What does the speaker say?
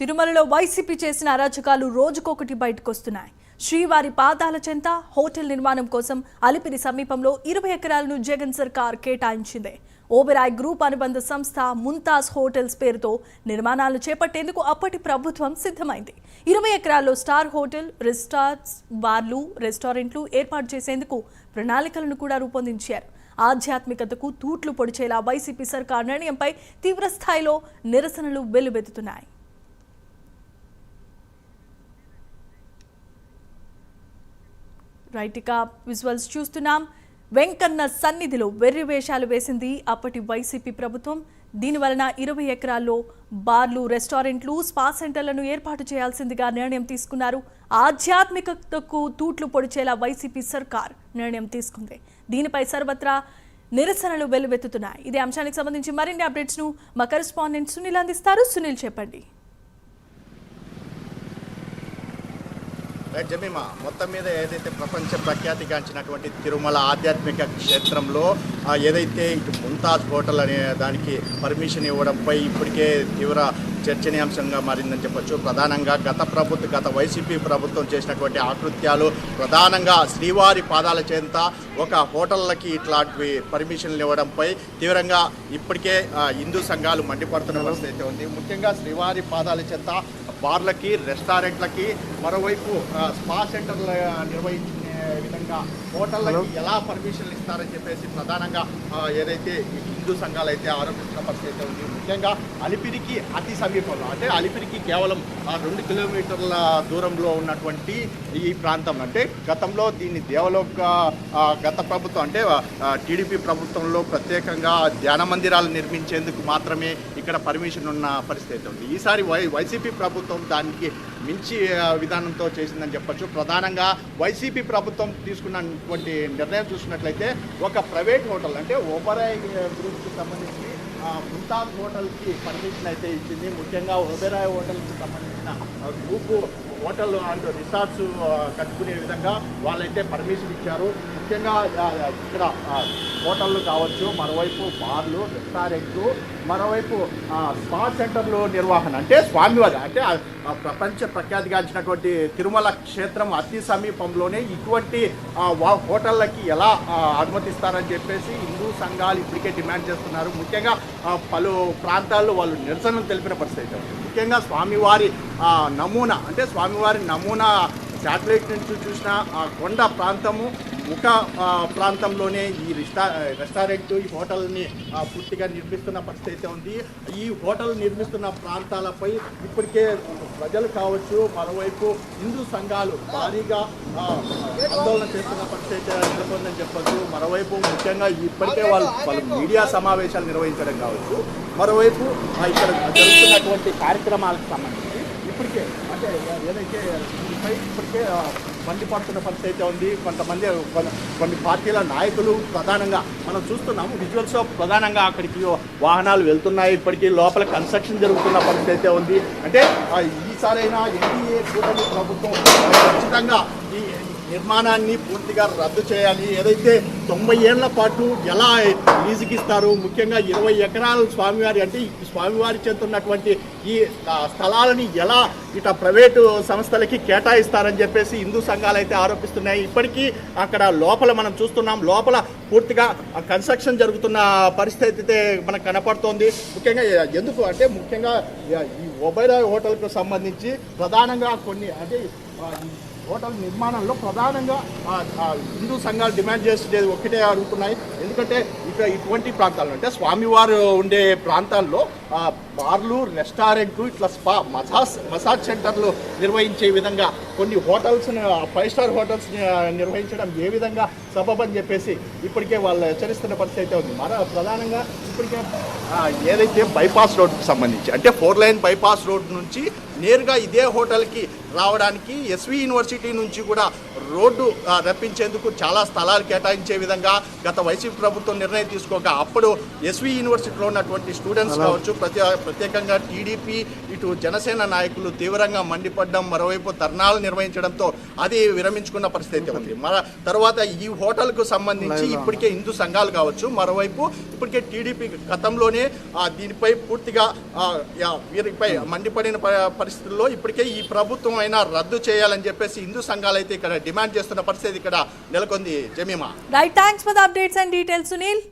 తిరుమలలో వైసీపీ చేసిన అరాచకాలు రోజుకొకటి బయటకొస్తున్నాయి. శ్రీవారి పాదాల చెంత హోటల్ నిర్మాణం కోసం అలిపిరి సమీపంలో ఇరవై ఎకరాలను జగన్ సర్కార్ కేటాయించింది. ఓబెరాయ్ గ్రూప్ అనుబంధ సంస్థ ముంతాజ్ హోటల్స్ పేరుతో నిర్మాణాలు చేపట్టేందుకు అప్పటి ప్రభుత్వం సిద్ధమైంది. ఇరవై ఎకరాల్లో స్టార్ హోటల్ రిసార్ట్స్ బార్లు రెస్టారెంట్లు ఏర్పాటు చేసేందుకు ప్రణాళికలను కూడా రూపొందించారు. ఆధ్యాత్మికతకు తూట్లు పొడిచేలా వైసీపీ సర్కార్ నిర్ణయంపై తీవ్రస్థాయిలో నిరసనలు వెల్లువెత్తుతున్నాయి. రైట్ ఇక విజువల్స్ చూస్తున్నాం. వెంకన్న సన్నిధిలో వెర్రి వేషాలు వేసింది అప్పటి వైసీపీ ప్రభుత్వం. దీనివలన ఇరవై ఎకరాల్లో బార్లు రెస్టారెంట్లు స్పా సెంటర్లను ఏర్పాటు చేయాల్సిందిగా నిర్ణయం తీసుకున్నారు. ఆధ్యాత్మికతకు తూట్లు పొడిచేలా వైసీపీ సర్కార్ నిర్ణయం తీసుకుంది. దీనిపై సర్వత్రా నిరసనలు వెల్లువెత్తుతున్నాయి ఇదే అంశానికి సంబంధించి మరిన్ని అప్డేట్స్ను మా కరెస్పాండెంట్ సునీల్ అందిస్తారు. సునీల్ చెప్పండి. జమీమా మొత్తం మీద ఏదైతే ప్రపంచ ప్రఖ్యాతిగాంచినటువంటి తిరుమల ఆధ్యాత్మిక క్షేత్రంలో ఏదైతే ఇటు ముంతాజ్ హోటల్ అనే దానికి పర్మిషన్ ఇవ్వడంపై ఇప్పటికే తీవ్ర చర్చనీయాంశంగా మారిందని చెప్పొచ్చు. ప్రధానంగా గత ప్రభుత్వ గత వైసీపీ ప్రభుత్వం చేసినటువంటి ఆకృత్యాలు ప్రధానంగా శ్రీవారి పాదాల చెంత ఒక హోటళ్ళకి ఇట్లాంటివి పర్మిషన్లు ఇవ్వడంపై తీవ్రంగా ఇప్పటికే హిందూ సంఘాలు మండిపడుతున్న పరిస్థితి అయితే ఉంది. ముఖ్యంగా శ్రీవారి పాదాల చెంత బార్లకి రెస్టారెంట్లకి మరోవైపు స్పా సెంటర్లు నిర్వహించే విధంగా హోటళ్ళకి ఎలా పర్మిషన్లు ఇస్తారని చెప్పేసి ప్రధానంగా ఏదైతే ఈ హిందూ సంఘాలు అయితే ఆరోపిస్తున్న పరిస్థితి అయితే ఉంది. ముఖ్యంగా అలిపిరికి అతి సమీపంలో అంటే అలిపిరికి కేవలం రెండు కిలోమీటర్ల దూరంలో ఉన్నటువంటి ఈ ప్రాంతం అంటే గతంలో దీన్ని దేవలోక గత ప్రభుత్వం అంటే టీడీపీ ప్రభుత్వంలో ప్రత్యేకంగా ధ్యాన మందిరాలు నిర్మించేందుకు మాత్రమే ఇక్కడ పర్మిషన్ ఉన్న పరిస్థితి అయితే ఉంది. ఈసారి వై వైసీపీ ప్రభుత్వం దానికి మించి విధానంతో చేసిందని చెప్పచ్చు. ప్రధానంగా వైసీపీ ప్రభుత్వం తీసుకున్నటువంటి నిర్ణయం చూసినట్లయితే ఒక ప్రైవేట్ హోటల్ అంటే ఓబరాయ్ గ్రూప్కి సంబంధించి ముంతాజ్ హోటల్కి పర్మిషన్ అయితే ఇచ్చింది. ముఖ్యంగా ఓబెరాయ్ హోటల్కి సంబంధించిన గ్రూపు హోటల్ అండ్ రిసార్ట్స్ కట్టుకునే విధంగా వాళ్ళైతే పర్మిషన్ ఇచ్చారు. ముఖ్యంగా ఇక్కడ హోటళ్ళు కావచ్చు మరోవైపు బార్లు రెస్టారెంట్లు మరోవైపు స్పా సెంటర్లు నిర్వహణ. అంటే స్వామివారి అంటే ప్రపంచ ప్రఖ్యాతిగాంచినటువంటి తిరుమల క్షేత్రం అతి సమీపంలోనే ఇటువంటి హోటళ్ళకి ఎలా అనుమతిస్తారని చెప్పేసి హిందూ సంఘాలు ఇప్పటికే డిమాండ్ చేస్తున్నారు. ముఖ్యంగా పలు ప్రాంతాల్లో వాళ్ళు నిరసనలు తెలిపిన పరిస్థితి. ముఖ్యంగా స్వామివారి నమూనా అంటే స్వామివారి నమూనా శాటిలైట్ నుంచి చూసిన కొండ ప్రాంతము ముఖ ప్రాంతంలోనే ఈ రెస్టా రెస్టారెంట్ ఈ హోటల్ని పూర్తిగా నిర్మిస్తున్న పరిస్థితి అయితే ఉంది. ఈ హోటల్ నిర్మిస్తున్న ప్రాంతాలపై ఇప్పటికే ప్రజలు కావచ్చు మరోవైపు హిందూ సంఘాలు భారీగా ఆందోళన చేస్తున్న పరిస్థితి అయితే నెలకొందని చెప్పొచ్చు. మరోవైపు ముఖ్యంగా ఇప్పటికే వాళ్ళు వాళ్ళు మీడియా సమావేశాలు నిర్వహించడం కావచ్చు. మరోవైపు ఇక్కడ జరుగుతున్నటువంటి కార్యక్రమాలకు సంబంధించి ఇప్పటికే అంటే ఏదైతే ఇప్పటికే మండిపడుతున్న పరిస్థితి అయితే ఉంది. కొంతమంది కొన్ని కొన్ని పార్టీల నాయకులు ప్రధానంగా మనం చూస్తున్నాము. విజువల్స్ ప్రధానంగా అక్కడికి వాహనాలు వెళ్తున్నాయి. ఇప్పటికీ లోపల కన్స్ట్రక్షన్ జరుగుతున్న పరిస్థితి అయితే ఉంది. అంటే ఈసారైనా ఎన్డీఏ కూటమి ప్రభుత్వం ఖచ్చితంగా ఈ నిర్మాణాన్ని పూర్తిగా రద్దు చేయాలి. ఏదైతే తొంభై ఏళ్ళ పాటు ఎలా లీజుకి ఇస్తారు ముఖ్యంగా ఇరవై ఎకరాలు స్వామివారి అంటే ఈ స్వామివారి చెందుతున్నటువంటి ఈ స్థలాలని ఎలా ఇట ప్రైవేటు సంస్థలకి కేటాయిస్తారని చెప్పేసి హిందూ సంఘాలు అయితే ఆరోపిస్తున్నాయి. ఇప్పటికీ అక్కడ లోపల మనం చూస్తున్నాం. లోపల పూర్తిగా కన్స్ట్రక్షన్ జరుగుతున్న పరిస్థితి అయితే మనకు కనపడుతోంది. ముఖ్యంగా ఎందుకు అంటే ముఖ్యంగా ఈ ఒబైరాయ్ హోటల్కు సంబంధించి ప్రధానంగా కొన్ని అంటే హోటల్ నిర్మాణంలో ప్రధానంగా హిందూ సంఘాలు డిమాండ్ చేసేది ఒకటే అడుగుతున్నాయి. ఎందుకంటే ఇక్కడ ఇటువంటి ప్రాంతాల్లో అంటే స్వామివారు ఉండే ప్రాంతాల్లో బార్లు రెస్టారెంట్లు ఇట్లా స్పా మసాజ్ మసాజ్ సెంటర్లు నిర్వహించే విధంగా కొన్ని హోటల్స్ ఫైవ్ స్టార్ హోటల్స్ నిర్వహించడం ఏ విధంగా సబబని చెప్పేసి ఇప్పటికే వాళ్ళు హెచ్చరిస్తున్న పరిస్థితి అయితే ఉంది. మన ప్రధానంగా ఇప్పటికే ఏదైతే బైపాస్ రోడ్కి సంబంధించి అంటే ఫోర్ లైన్ బైపాస్ రోడ్ నుంచి నేరుగా ఇదే హోటల్కి రావడానికి ఎస్వి యూనివర్సిటీ నుంచి కూడా రోడ్డు రప్పించేందుకు చాలా స్థలాలు కేటాయించే విధంగా గత వైసీపీ ప్రభుత్వం నిర్ణయం తీసుకోక అప్పుడు ఎస్వి యూనివర్సిటీలో ఉన్నటువంటి స్టూడెంట్స్ కావచ్చు ప్రతి ప్రత్యేకంగా టీడీపీ ఇటు జనసేన నాయకులు తీవ్రంగా మండిపడడం మరోవైపు ధర్నాలు నిర్వహించడంతో అది విరమించుకున్న పరిస్థితి అయితే ఉంది. మన తర్వాత ఈ హోటల్కు సంబంధించి ఇప్పటికే హిందూ సంఘాలు కావచ్చు మరోవైపు ఇప్పటికే టీడీపీ గతంలోనే ఆ, దీనిపై పూర్తిగా ఆ, యా, వీరిపై మండిపడిన పరిస్థితుల్లో ఇప్పటికే ఈ ప్రభుత్వం అయినా రద్దు చేయాలని చెప్పేసి హిందూ సంఘాలు అయితే ఇక్కడ డిమాండ్ చేస్తున్న పరిస్థితి ఇక్కడ నెలకొంది. Jemima. Right thanks for the updates and details Sunil